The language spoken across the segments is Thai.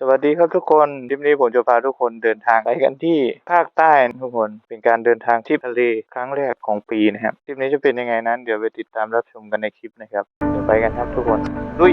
สวัสดีครับทุกคนทริปนี้ผมจะพาทุกคนเดินทางไปกันที่ภาคใต้นะทุกคน เป็นการเดินทางที่ทะเลครั้งแรกของปีนะครับทริปนี้จะเป็นยังไงนั้น เดี๋ยวไปติดตามรับชมกันในคลิปนะครับ เดี๋ยวไปกันครับทุกคนลุย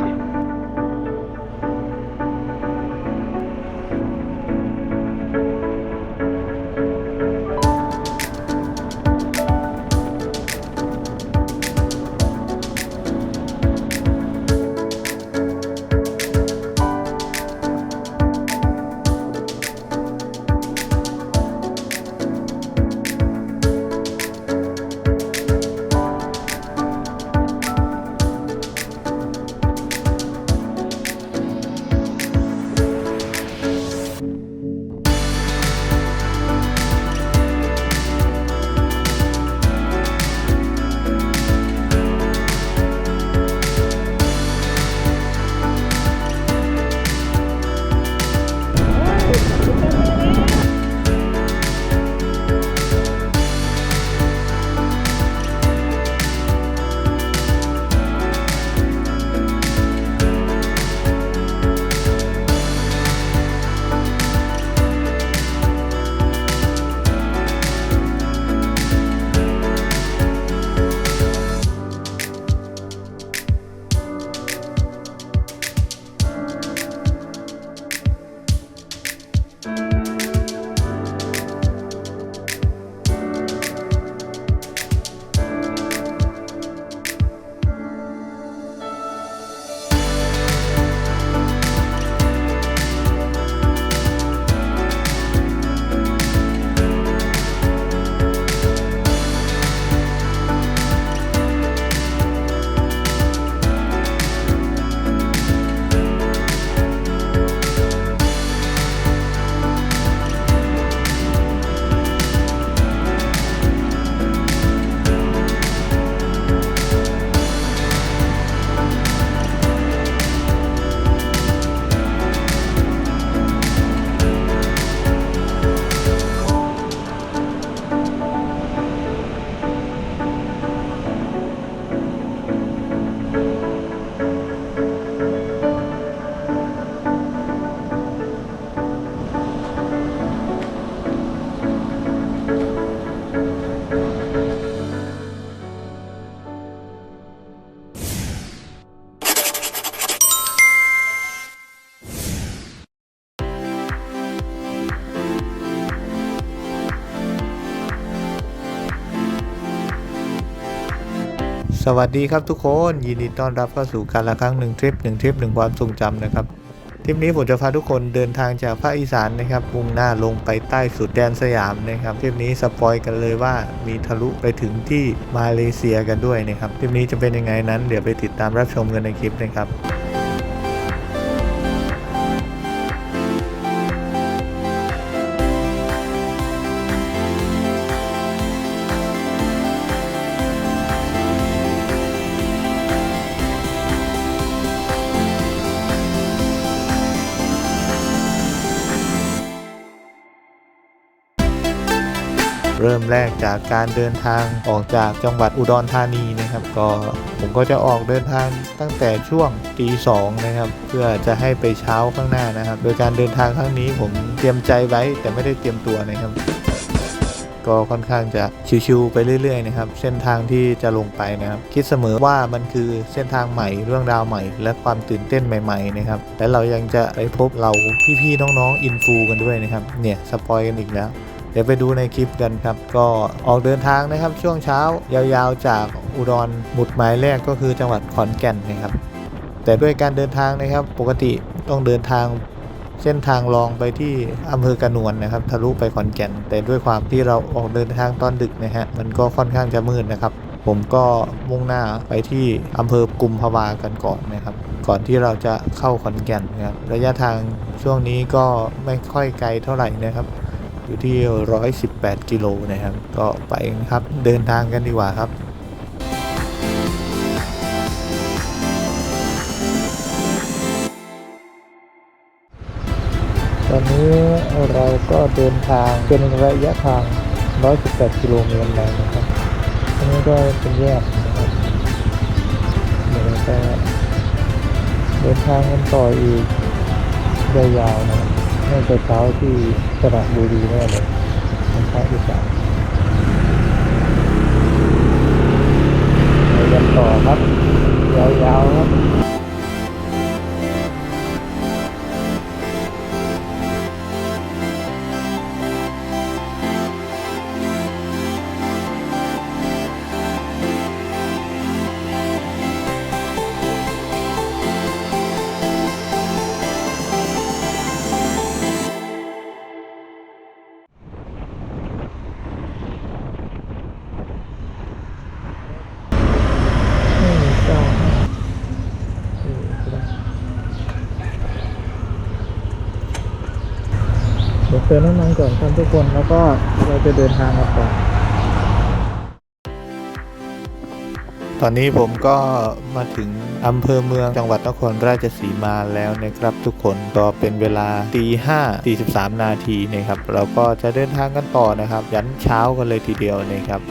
สวัสดีครับทุกคนยินดีต้อนรับเข้าสู่การละครั้งหนึ่งทริปหนึ่งทริปหนึ่งความทรงจำนะครับทริปนี้ผมจะพาทุกคนเดินทางจากภาคอีสานนะครับมุ่งหน้าลงไปใต้สุดแดนสยามนะครับทริปนี้สปอยกันเลยว่ามีทะลุไปถึงที่มาเลเซียกันด้วยนะครับทริปนี้จะเป็นยังไงนั้นเดี๋ยวไปติดตามรับชมกันในคลิปนะครับ เริ่มแรกจากการเดินทางออกจากจังหวัดอุดรธานีนะครับ ก็ผมก็จะออกเดินทางตั้งแต่ช่วงตีสองนะครับ เพื่อจะให้ไปเช้าข้างหน้านะครับ โดยการเดินทางครั้งนี้ผมเตรียมใจไว้แต่ไม่ได้เตรียมตัวนะครับก็ค่อนข้างจะชิวๆไปเรื่อยๆนะครับ เส้นทางที่จะลงไปนะครับ คิดเสมอว่ามันคือเส้นทางใหม่เรื่องราวใหม่ และความตื่นเต้นใหม่ ๆนะครับ และเรายังจะไปพบเราพี่ๆน้องๆอินฟูกันด้วยนะครับ เนี่ยสปอยกันอีกแล้ว เดี๋ยวไปดูในคลิปกันครับ ก็ออกเดินทางนะครับช่วงเช้ายาวๆจากอุดรหมุดหมายแรกก็คือจังหวัดขอนแก่นนะครับ แต่ด้วยการเดินทางนะครับปกติต้องเดินทางเส้นทางรองไปที่อำเภอกระนวนนะครับทะลุไปขอนแก่น แต่ด้วยความที่เราออกเดินทางตอนดึกนะฮะมันก็ค่อนข้างจะมืดนะครับ ผมก็มุ่งหน้าไปที่อำเภอกุมภาวากันก่อนนะครับ ก่อนที่เราจะเข้าขอนแก่นนะครับระยะทางช่วงนี้ก็ไม่ค่อยไกลเท่าไหร่นะครับ อยู่ที่ 118 กิโลนะครับ ก็ไปครับเดินทางกันดีกว่าครับตอนนี้เราก็เดินทางเป็นระยะทาง 118 กิโลเมตรแล้วนะครับอันนี้ก็เป็นแยกนะครับเดี๋ยวเราจะเดินทางกันต่ออีกยาวๆนะครับ น่าจะเช้าที่สระบุรีแน่เลยทางภาคอีสาน เติมน้ำมันก่อนครับทุกคน แล้วก็เราจะเดินทางกันต่อตอนนี้ผมก็มาถึงอำเภอเมืองจังหวัดนครราชสีมาแล้วนะครับทุกคนก็เป็นเวลาตีห้าตีสิบสามนาทีนะครับเราก็จะเดินทางกันต่อนะครับ ยันเช้ากันเลยทีเดียวนะครับ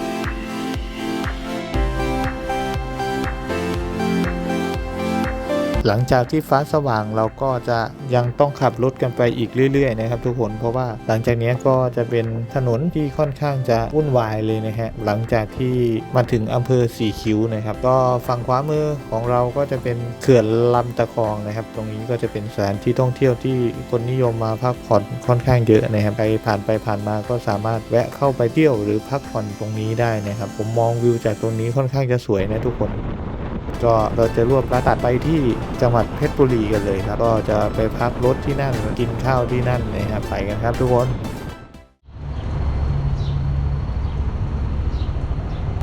หลังจากที่ฟ้าสว่างเราก็จะยังต้องขับรถกันไปอีกเรื่อยๆนะครับทุกคนเพราะว่าหลังจากนี้ก็จะเป็นถนนที่ค่อนข้างจะวุ่นวายเลยนะฮะหลังจากที่มาถึงอำเภอสีคิ้วนะครับ ก็ฝั่งขวามือของเราก็จะเป็นเขื่อนลำตะคองนะครับ ตรงนี้ก็จะเป็นสถานที่ท่องเที่ยวที่คนนิยมมาพักผ่อนค่อนข้างเยอะนะครับใครผ่านไปผ่านมาก็สามารถแวะเข้าไปเที่ยวหรือพักผ่อนตรงนี้ได้นะครับ ผมมองวิวจากตรงนี้ค่อนข้างจะสวยนะทุกคน ก็เราจะรวบรัดตัดไปที่จังหวัดเพชรบุรีกันเลยครับ ก็จะไปพักรถที่นั่นกินข้าวที่นั่นนะครับไปกันครับทุกคน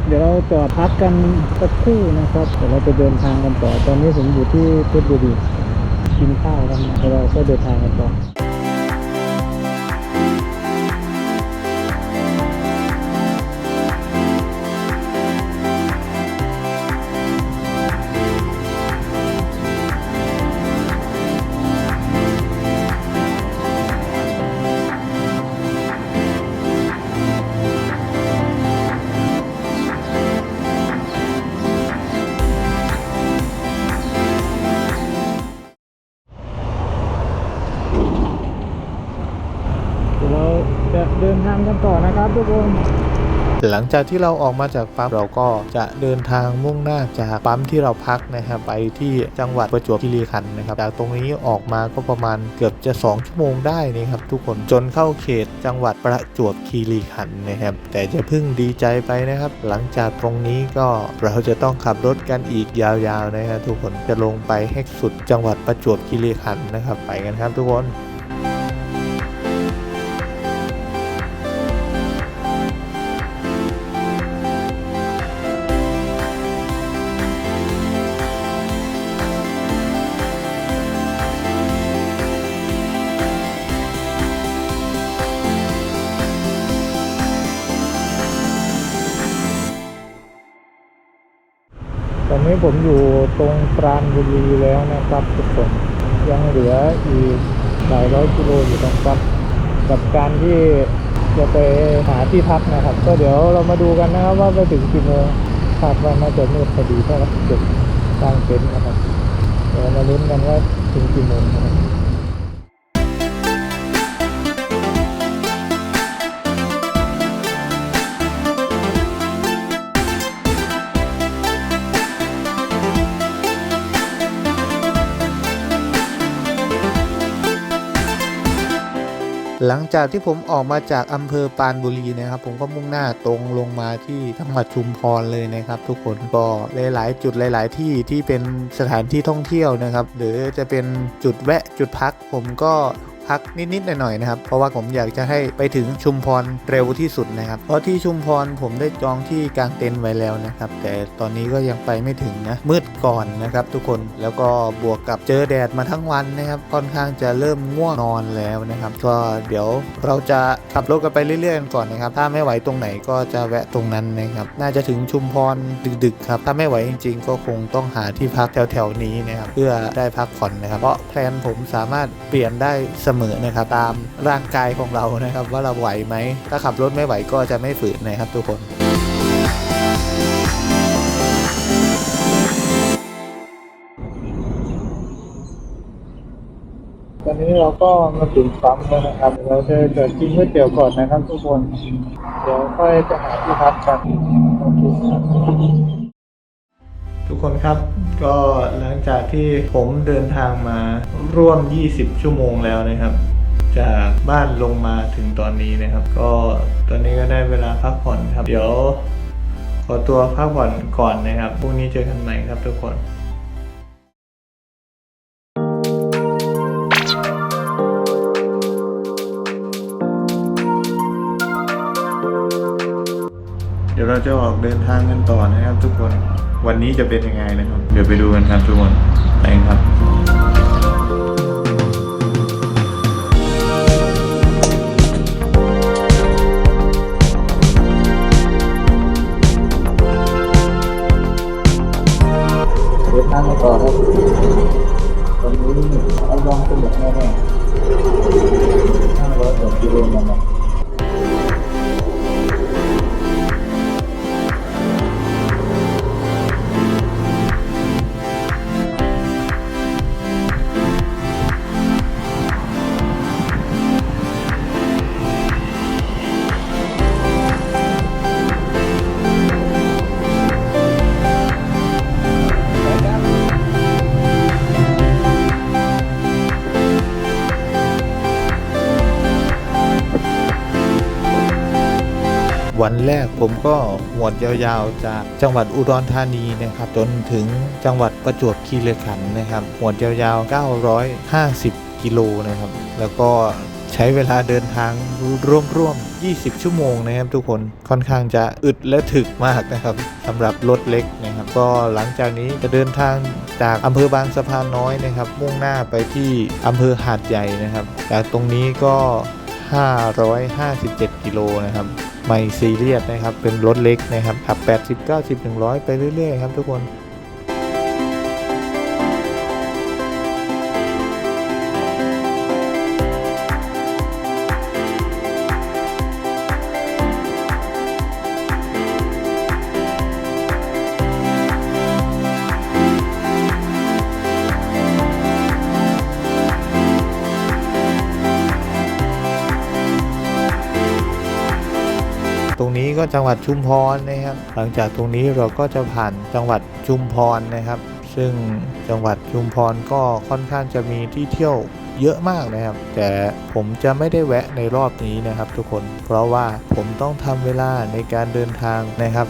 เดี๋ยวเราจอดพักกันสักครู่นะครับเดี๋ยวเราจะเดินทางกันต่อตอนนี้ผมอยู่ที่เพชรบุรีกินข้าวกันนะแล้วเราก็เดินทางกันต่อ ครับทุกคนหลังจากที่เราออกมาจากปั๊มเราก็จะเดินทางมุ่งหน้าจากปั๊มที่เราพักนะครับไปที่จังหวัดประจวบคีรีขันธ์นะครับจากตรงนี้ออกมาก็ประมาณเกือบจะ 2 ชั่วโมงได้นะครับทุกคนจนเข้าเขตจังหวัดประจวบคีรีขันธ์นะครับแต่จะพิ่งดีใจไปนะครับ หลังจากตรงนี้ก็เราจะต้องขับรถกันอีกยาวๆนะครับทุกคนจะลงไปให้สุดจังหวัดประจวบคีรีขันธ์นะครับไปกันครับทุกคน นนี้ผมอยู่ตรงปราณบุรีแล้วนะครับทุกคนยังเหลืออีกหลายร้อยกิโลอยู่นะครับกับการที่จะไปหาที่พักนะครับ ก็เดี๋ยวเรามาดูกันนะครับว่าไปถึงกี่โมงคาดว่าน่าจะมืดพอดีถ้าเราจุดกลางเต็นท์นะครับเดี๋ยวมาลุ้นกันว่าถึงกี่โมงนะครับ หลังจากที่ผมออกมาจากอำเภอปานบุรีนะครับ ผมก็มุ่งหน้าตรงลงมาที่จังหวัดชุมพรเลยนะครับ ทุกคนก็หลาย ๆ จุดหลาย ๆ ที่ที่เป็นสถานที่ท่องเที่ยวนะครับ หรือจะเป็นจุดแวะจุดพัก ผมก็ พักนิดๆหน่อยๆนะครับ เพราะว่าผมอยากจะให้ไปถึงชุมพรเร็วที่สุดนะครับ เพราะที่ชุมพรผมได้จองที่กางเต็นท์ไว้แล้วนะครับ แต่ตอนนี้ก็ยังไปไม่ถึงนะ มืดก่อนนะครับ ทุกคน แล้วก็บวกกับเจอแดดมาทั้งวันนะครับ ค่อนข้างจะเริ่มง่วงนอนแล้วนะครับ ก็เดี๋ยวเราจะขับรถกันไปเรื่อยๆกันก่อนนะครับ ถ้าไม่ไหวตรงไหนก็จะแวะตรงนั้นนะครับ น่าจะถึงชุมพรดึกๆครับถ้าไม่ไหวจริง ๆ ก็คงต้องหาที่พักแถวๆนี้นะครับ เพื่อได้พักผ่อนนะครับ เพราะแพลนผมสามารถเปลี่ยนได้เสมอนะครับตามร่างกายของเรานะครับ ว่าเราไหวไหม ถ้าขับรถไม่ไหวก็จะไม่ฝืนนะครับทุกคนตอนนี้เราก็มาถึงปั๊มแล้วนะครับ เราจะเกิดกินก๋วยเตี๋ยวก่อนนะครับทุกคน เดี๋ยวค่อยไปหาที่พักกันโอเคครับทุกคนครับ ก็หลังจากที่ผมเดินทางมาร่วม 20 ชั่วโมงแล้วนะครับ จากบ้านลงมาถึงตอนนี้นะครับ ก็ตอนนี้ก็ได้เวลาพักผ่อนครับ เดี๋ยว ขอตัวพักผ่อนก่อนนะครับพรุ่งนี้เจอกันใหม่ครับทุกคนเดี๋ยวเราจะออกเดินทางกันต่อนะครับทุกคน วันนี้จะเป็นยังไงนะครับ เดี๋ยวไปดูกันครับทุกคนไปกันครับ วันแรกผมก็หวดยาวๆ จากจังหวัดอุดรธานีนะครับจนถึงจังหวัดประจวบคีรีขันธ์นะครับหวดยาวๆ 950 กิโลนะครับ แล้วก็ใช้เวลาเดินทางร่วมๆ 20 ชั่วโมงนะครับทุกคนค่อนข้างจะอึดและถึกมากนะครับสำหรับรถเล็กนะครับ ก็หลังจากนี้จะเดินทางจากอำเภอบางสะพานน้อยนะครับ มุ่งหน้าไปที่อำเภอหาดใหญ่นะครับจากตรงนี้ก็ 557 กิโลนะครับ ไม่ซีเรียสนะครับ เป็นรถเล็กนะครับขับ 80 90 100 ไปเรื่อยๆครับทุกคน ตรงนี้ก็จังหวัดชุมพรนะครับ หลังจากตรงนี้เราก็จะผ่านจังหวัดชุมพรนะครับ ซึ่งจังหวัดชุมพรก็ค่อนข้างจะมีที่เที่ยวเยอะมากนะครับ แต่ผมจะไม่ได้แวะในรอบนี้นะครับ ทุกคน เพราะว่าผมต้องทำเวลาในการเดินทางนะครับ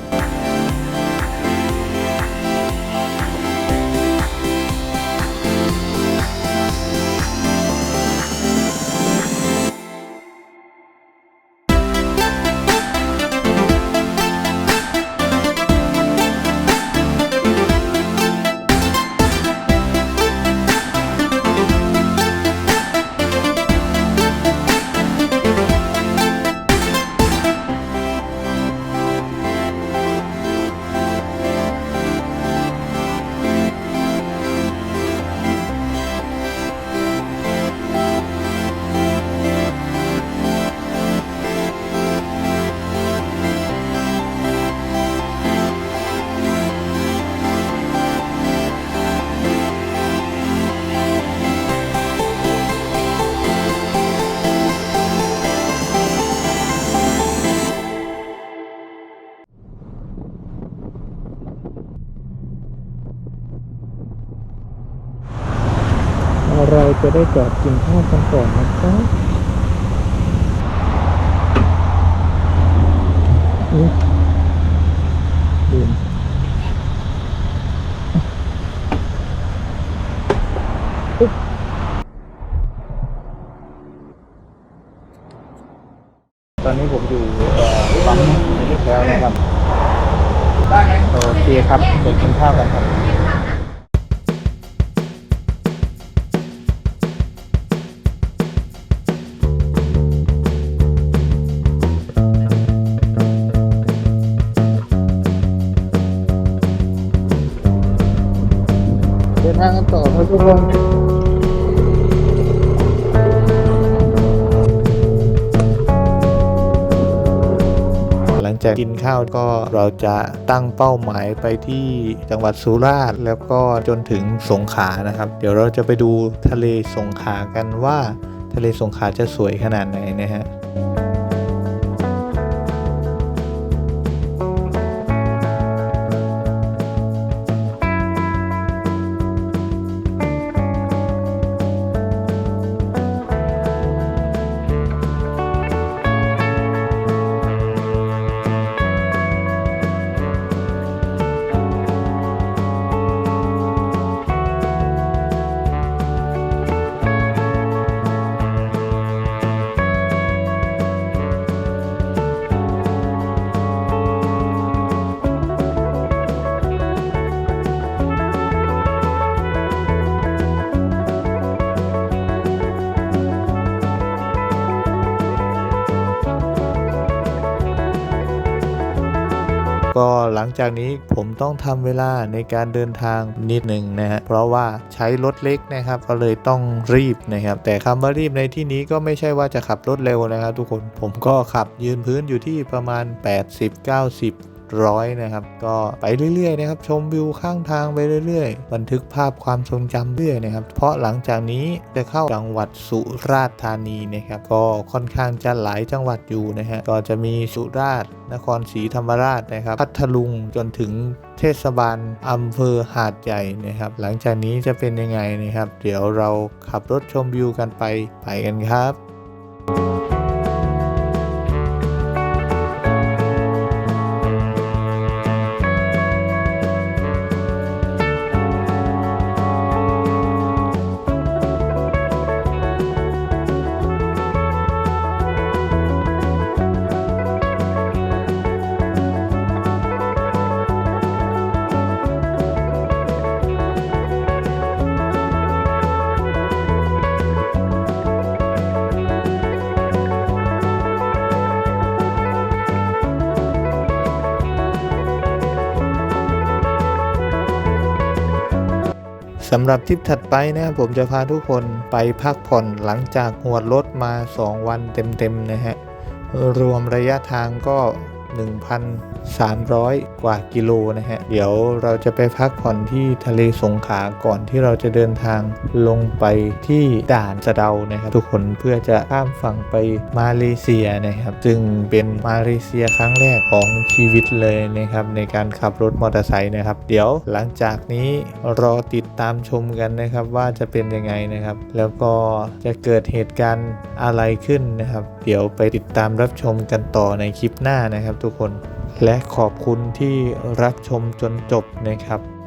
จะได้จอดกินข้าวกันก่อนนะครับอุ๊ยลืมอุ๊บตอนนี้ผมอยู่เอ่อปั๊มในเรียบแล้วนะครับ โอเคครับเดี๋ยวกินข้าวกันครับ หลังจากกกินข้าวก็เราจะตั้งเป้าหมายไปที่จังหวัดสุราษฎร์แล้วก็จนถึงสงขลานะครับ เดี๋ยวเราจะไปดูทะเลสงขลากันว่า ทะเลสงขลาจะสวยขนาดไหนนะฮะ หลังจากนี้ผมต้องทำเวลาในการเดินทางนิดหนึ่งนะฮะเพราะว่าใช้รถเล็กนะครับ ก็เลยต้องรีบนะครับ แต่คำว่ารีบในที่นี้ก็ไม่ใช่ว่าจะขับรถเร็วนะครับ ทุกคนผมก็ขับยืนพื้นอยู่ที่ประมาณ 80-90 ร้อยนะครับ ก็ไปเรื่อยๆนะครับ ชมวิวข้างทางไปเรื่อยๆ บันทึกภาพความทรงจำเรื่อยนะครับ เพราะหลังจากนี้จะเข้าจังหวัดสุราษฎร์ธานีนะครับ ก็ค่อนข้างจะหลายจังหวัดอยู่นะฮะก็จะมีสุราษฎร์นครศรีธรรมราชนะครับ พัทลุงจนถึงเทศบาลอำเภอหาดใหญ่นะครับ หลังจากนี้จะเป็นยังไงนะครับ เดี๋ยวเราขับรถชมวิวกันไปไปกันครับ สำหรับทริปถัดไปนะครับผมจะพาทุกคนไปพักผ่อนหลังจากหวดรถมา 2 วันเต็มๆนะฮะรวมระยะทางก็ 1,300 กว่ากิโลนะฮะ เดี๋ยวเราจะไปพักผ่อนที่ทะเลสงขลาก่อนที่เราจะเดินทางลงไปที่ด่านสะเดานะครับทุกคนเพื่อจะข้ามฝั่งไปมาเลเซียนะครับซึ่งเป็นมาเลเซียครั้งแรกของชีวิตเลยนะครับในการขับรถมอเตอร์ไซค์นะครับ เดี๋ยวหลังจากนี้รอติดตามชมกันนะครับว่าจะเป็นยังไงนะครับ แล้วก็จะเกิดเหตุการณ์อะไรขึ้นนะครับ เดี๋ยวไปติดตามรับชมกันต่อในคลิปหน้านะครับทุกคน และขอบคุณที่รับชมจนจบนะครับ